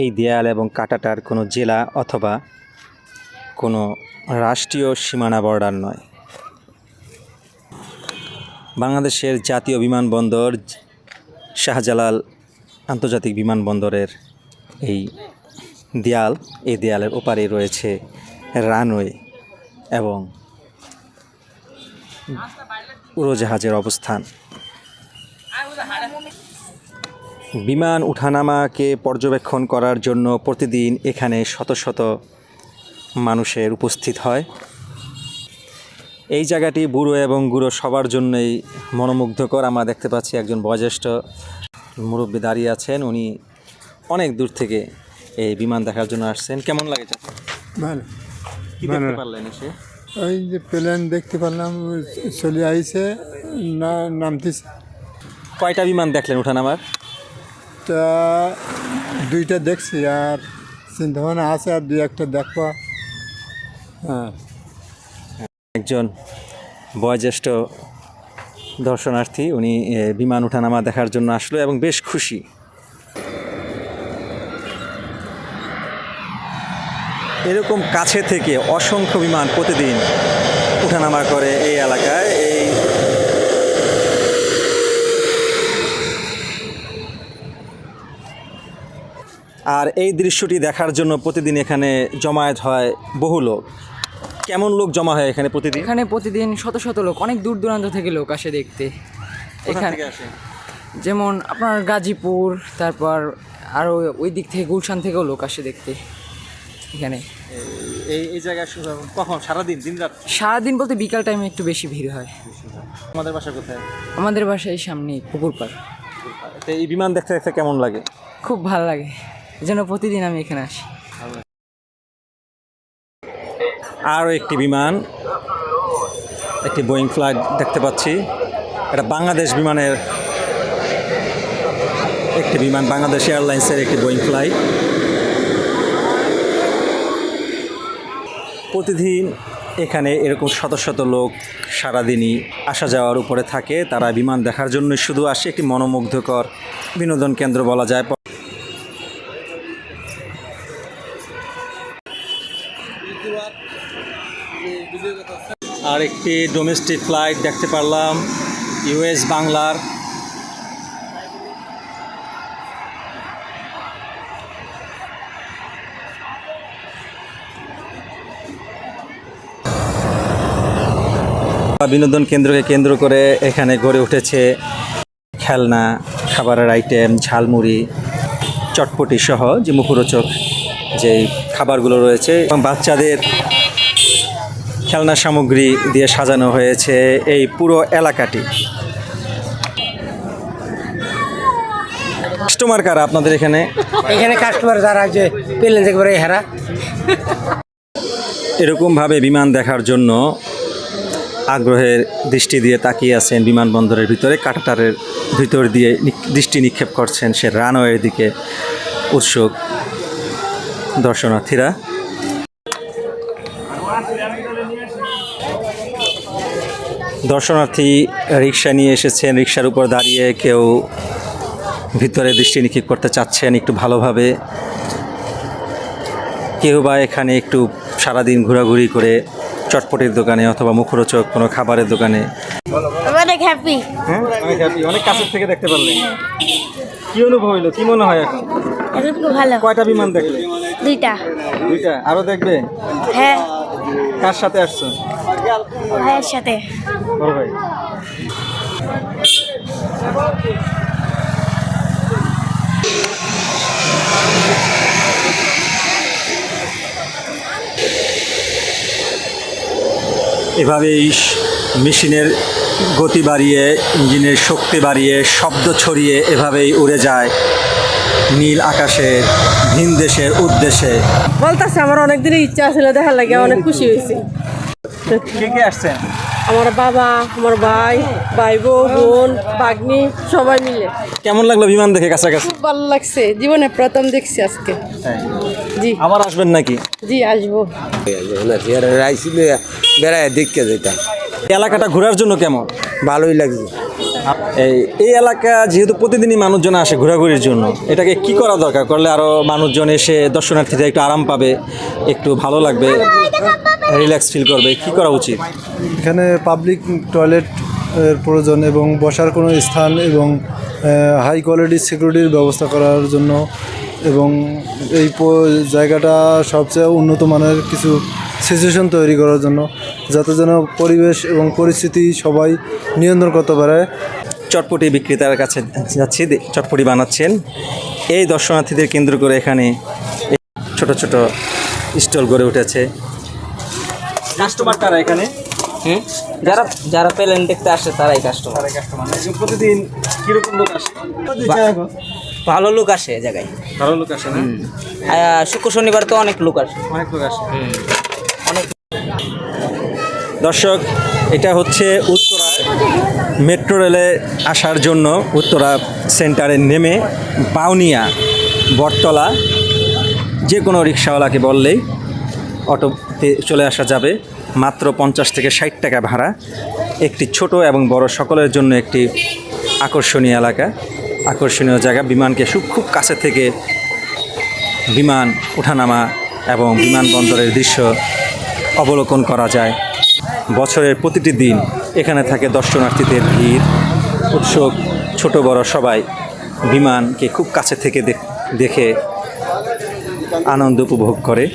এই দেয়াল এবং কাটাটার কোনো জেলা অথবা কোনো রাষ্ট্রীয় সীমানা বর্ডার নয়। বাংলাদেশের জাতীয় বিমানবন্দর শাহজালাল আন্তর্জাতিক বিমানবন্দরের এই দেয়াল, এই দেয়ালের ওপারে রয়েছে রানওয়ে এবং উড়োজাহাজের অবস্থান। বিমান উঠানামাকে পর্যবেক্ষণ করার জন্য প্রতিদিন এখানে শত শত মানুষের উপস্থিত হয়। এই জায়গাটি বুড়ো এবং গুঁড়ো সবার জন্যই মনোমুগ্ধকর। আমরা দেখতে পাচ্ছি একজন বয়োজ্যেষ্ঠ মুরব্বী দাঁড়িয়ে আছেন। উনি অনেক দূর থেকে এই বিমান দেখার জন্য আসছেন। কেমন লাগে ভালো। কি দেখতে পারলেন এসে? ওই যে প্লেন দেখতে পারলাম চলে আইছে না নামতেছে। কয়টা বিমান দেখলেন উঠানামার? তা দুইটা দেখছি আর চিন্তা ভাবনা আছে, আর দুই একটা দেখবা। হ্যাঁ। একজন বয়োজ্যেষ্ঠ দর্শনার্থী, উনি বিমান উঠানামা দেখার জন্য আসলো এবং বেশ খুশি। এরকম কাছে থেকে অসংখ্য বিমান প্রতিদিন উঠানামা করে এই এলাকায় এই আর এই দৃশ্যটি দেখার জন্য প্রতিদিন এখানে জমায়েত হয় বহু লোক। কেমন লোক জমা হয় এখানে প্রতিদিন? এখানে প্রতিদিন শত শত লোক অনেক দূর দূরান্ত থেকে লোক আসে দেখতে। এখানে? যেমন আপনার গাজীপুর তারপর আরও ওই দিক থেকে গুলশান থেকেও লোক আসে দেখতে এখানে। এই এই জায়গায় কখন? সারাদিন দিন রাত? সারাদিন বলতে বিকাল টাইমে একটু বেশি ভিড় হয়। আমাদের বাসা কোথায়? আমাদের বাসায় সামনে পুকুর পাড়। তো এই বিমান দেখতে দেখতে কেমন লাগে? খুব ভালো লাগে। যেন প্রতিদিন আমি এখানে আসি। আরও একটি বিমান, একটি বোয়িং ফ্লাইট দেখতে পাচ্ছি। এটা বাংলাদেশ বিমানের একটি বিমান, বাংলাদেশ এয়ারলাইন্সের একটি বোয়িং ফ্লাইট প্রতিদিন এখানে এরকম শত শত লোক সারাদিনই আসা যাওয়ার উপরে থাকে। তারা বিমান দেখার জন্য শুধু আসে, একটি মনোমুগ্ধকর বিনোদন কেন্দ্র বলা যায়। আর একটি ডোমেস্টিক ফ্লাইট দেখতে পারলাম ইউএস বাংলার। বিনোদন কেন্দ্রকে কেন্দ্র করে এখানে গড়ে উঠেছে খেলনা, খাবারের আইটেম ঝালমুড়ি, চটপটি সহ যে মুখরোচক যে খাবারগুলো রয়েছে, এবং বাচ্চাদের খেলনা সামগ্রী দিয়ে সাজানো হয়েছে এই পুরো এলাকাটি। কাস্টমার কারা আপনাদের এখানে? এখানে কাস্টমার যারা আছে প্লেন থেকে পরে হেরা এরকমভাবে বিমান দেখার জন্য আগ্রহের দৃষ্টি দিয়ে তাকিয়ে আছেন বিমানবন্দরের ভিতরে কাটাটারের ভিতর দিয়ে দৃষ্টি নিক্ষেপ করছেন সে রানওয়ের দিকে উৎসুক দর্শনার্থীরা। দর্শনার্থী রিক্সা নিয়ে এসেছেন। রিক্সার উপর দাঁড়িয়ে কেউ ভিতরে দৃষ্টি নিক্ষেপ করতে চাচ্ছেন একটু ভালোভাবে। কেউ বা এখানে একটু সারাদিন ঘোরাঘুরি করে চটপটির দোকানে অথবা মুখরোচক কোনো খাবারের দোকানে। অনেক হ্যাপি হ্যাঁ অনেক হ্যাপি অনেক কাছের থেকে দেখতে পারলেন। কি অনুভব হইল কি মনে হয় এখন? এখন খুব ভালো। কয়টা বিমান দেখলে? দুইটা। দুইটা। আরও দেখবে? হ্যাঁ। কার সাথে আসছো? ভাইয়ের সাথে। এভাবেই মেশিনের গতি বাড়িয়ে ইঞ্জিনের শক্তি বাড়িয়ে শব্দ ছড়িয়ে এভাবেই উড়ে যায় নীল আকাশের ভিন দেশের উদ্দেশ্যে। বলতেছে আমার অনেক দিনের ইচ্ছা ছিল দেখার লাগে অনেক খুশি হয়েছি। কে কে আসছেন? আমার বাবা আমার ভাই ভাই বউ বোন বাগনি সবাই মিলে। কেমন লাগল বিমান দেখে কাছাকাছি? খুব ভালো লাগছে। জীবনে প্রথম দেখছি আজকে। জি। আবার আসবেন নাকি? জি আসব। আইছিল বেড়ায় দেখতে যেতাম। এলাকাটা ঘোরার জন্য কেমন? ভালোই লাগছে। এই এলাকা যেহেতু প্রতিদিনই মানুষজন আসে ঘোরাঘুরির জন্য, এটাকে কি করা দরকার? করলে আরও মানুষজন এসে দর্শনার্থীরা একটু আরাম পাবে, একটু ভালো লাগবে রিল্যাক্স ফিল করবে, কি করা উচিত? এখানে পাবলিক টয়লেট প্রয়োজন এবং বসার কোনো স্থান এবং হাই কোয়ালিটির সিকিউরিটির ব্যবস্থা করার জন্য এবং এই জায়গাটা সবচেয়ে উন্নত মানের কিছু সিচুয়েশন তৈরি করার জন্য। যাতে যেন পরিবেশ এবং পরিস্থিতি সবাই নিয়ন্ত্রণ করতে পারে। চটপটি বিক্রেতার কাছে যাচ্ছি দে- চটপটি বানাচ্ছেন। এই দর্শনার্থীদের কেন্দ্র করে এখানে ছোট ছোট স্টল গড়ে উঠেছে। কাস্টমার কারা এখানে? যারা যারা প্লেন দেখতে আসে তারাই কাস্টমার প্রতিদিন কীরকম লোক আসে? ভালো লোক আসে এ জায়গায়। ভালো লোক আসে না? শুক্র শনিবার তো অনেক লোক আসে। অনেক লোক আসে। দর্শক, এটা হচ্ছে উত্তরা মেট্রো রেলে আসার জন্য উত্তরা সেন্টারে নেমে বাউনিয়া বটতলা যে কোনো রিক্সাওয়ালাকে বললেই অটোতে চলে আসা যাবে। মাত্র পঞ্চাশ থেকে ষাট টাকা ভাড়া। একটি ছোট এবং বড় সকলের জন্য একটি আকর্ষণীয় এলাকা। আকর্ষণীয় জায়গা। বিমানকে খুব কাছে থেকে বিমান ওঠানামা এবং বিমানবন্দরের দৃশ্য অবলোকন করা যায়। বছরের প্রতিটি দিন এখানে থাকে দর্শনার্থীদের ভিড়, উৎসব, ছোট বড় সবাই বিমানকে খুব কাছে থেকে দেখ- আনন্দ উপভোগ করে।